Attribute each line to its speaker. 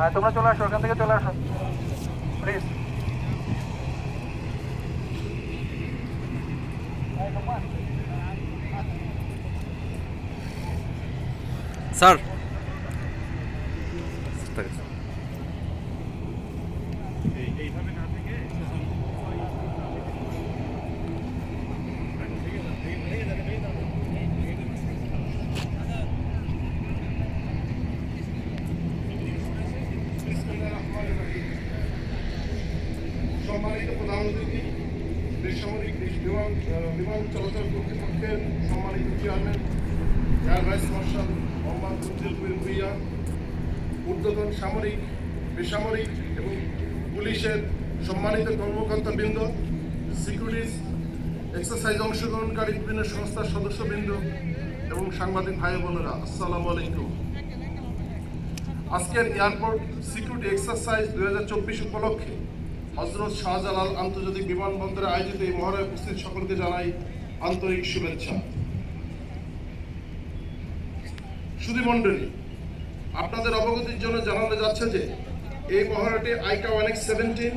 Speaker 1: হ্যাঁ তোমরা চলে আসো ওখান থেকে চলে আসো। Please
Speaker 2: sir.
Speaker 3: সম্মানিত প্রধান অতিথি, বেসামরিক বিমান বিমান চলাচল কর্তৃপক্ষের সম্মানিত chairman air vice marshal Mohammad ঊর্ধ্বতন সামরিক, বেসামরিক এবং পুলিশের সম্মানিত কর্মকর্তাবৃন্দ সিকিউরিটিস এক্সারসাইজ অংশগ্রহণকারী বিভিন্ন সংস্থার সদস্যবৃন্দ এবং সাংবাদিক ভাই বোনেরা আসসালামু আলাইকুম। আজকের এয়ারপোর্ট সিকিউরিটি এক্সারসাইজ দু উপলক্ষে হজরত শাহজালাল আন্তর্জাতিক বিমানবন্দরে আয়োজিত এই মহড়ায় উপস্থিত সকলকে জানাই আন্তরিক শুভেচ্ছা। সুধী মণ্ডলী, আপনাদের অবগতির জন্য জানানো যাচ্ছে যে এই মহড়াটি আইকা ওয়ান এক্স সেভেন্টিন